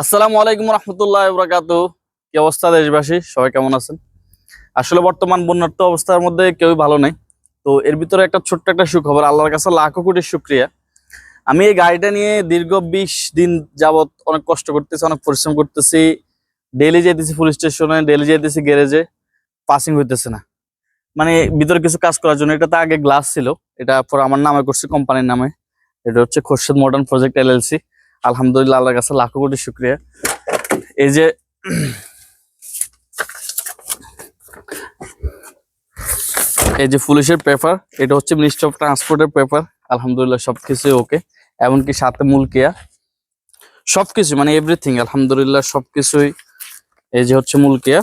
আসসালামু আলাইকুম রহমতুল্লাহ বরাকাত। কি অবস্থা দেশবাসী? সবাই কেমন আছেন? আসলে বর্তমান বন্যার্থ অবস্থার মধ্যে কেউই ভালো নেই। তো এর ভিতরে একটা ছোট্ট একটা সুখবর, আল্লাহর কাছে লাখো কোটি সুক্রিয়া আমি এই গাড়িটা নিয়ে দীর্ঘ বিশ দিন যাবত অনেক কষ্ট করতেছি, অনেক পরিশ্রম করতেছি। ডেলি যেতেছি পুলিশ স্টেশনে ডেলি যেতেছি গ্যারেজে। পাসিং হইতেছে না। মানে ভিতরে কিছু কাজ করার জন্য, এটা তো আগে গ্লাস ছিল। এটা পরে আমার নামে করছি কোম্পানির নামে। এটা হচ্ছে খোরশেদ মডার্ন প্রজেক্ট এলএলসি আলহামদুলিল্লাহ, আল্লাহর কাছে লাখো কোটি শুক্রিয়া। এই যে এই যে পুলিশের পেপার, এটা হচ্ছে মিনিস্ট্রি অফ ট্রান্সপোর্টের পেপার। আলহামদুলিল্লাহ সবকিছু ওকে। এমনকি সাথে মূল কেয়া। সবকিছু মানে এভরিথিং আলহামদুলিল্লাহ, সবকিছুই এই যে হচ্ছে মূল কেয়া।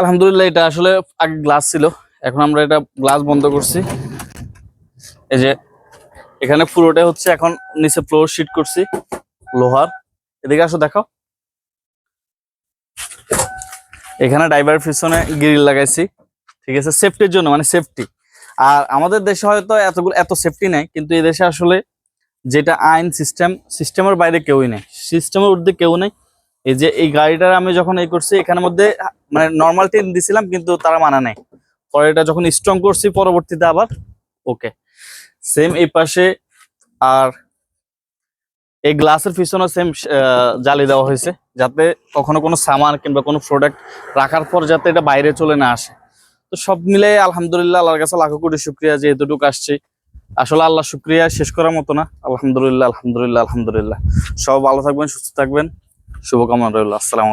আলহামদুলিল্লাহ, এটা আসলে আগে গ্লাস ছিল। এখন আমরা এটা গ্লাস বন্ধ করছি। এই যে এখানে পুরোটা হচ্ছে এখন নিচে ফ্লোর শিট করছি। লোহার। এদিকে আসো, দেখো। এখানে ড্রাইভার পিছনে গ্রিল লাগাইছি। ঠিক আছে? সেফটির জন্য মানে সেফটি আর আমাদের দেশে হয়তো এতগুলো, এত সেফটি নেই, কিন্তু এই দেশে আসলে যেটা আইন সিস্টেম সিস্টেমের বাইরে কেউই নেই। সিস্টেমের ঊর্ধ্বে কেউ নেই। এই যে এই গাড়িটার আমি যখন এই করছি, এখানের মধ্যে মানে নর্মাল টেন দিছিলাম, কিন্তু তারা মানা নেই। পরে এটা যখন স্ট্রং করছি, পরবর্তীতে আবার ওকে সেম এই পাশে আর এই গ্লাসের পিছনে সেম জালি দেওয়া হয়েছে, যাতে কখনো কোনো সামান কিংবা কোনো প্রোডাক্ট রাখার পর যাতে এটা বাইরে চলে না আসে। তো সব মিলে আলহামদুলিল্লাহ আল্লাহর কাছে লাখো কোটি শুক্রিয়া যে এতটুকু আসছে। আসলে আল্লাহ শুক্রিয়া শেষ করার মতো না। আলহামদুলিল্লাহ আলহামদুলিল্লাহ আলহামদুলিল্লাহ। সব ভালো থাকবেন, সুস্থ থাকবেন। শুভকামনা রইল। আসসালামু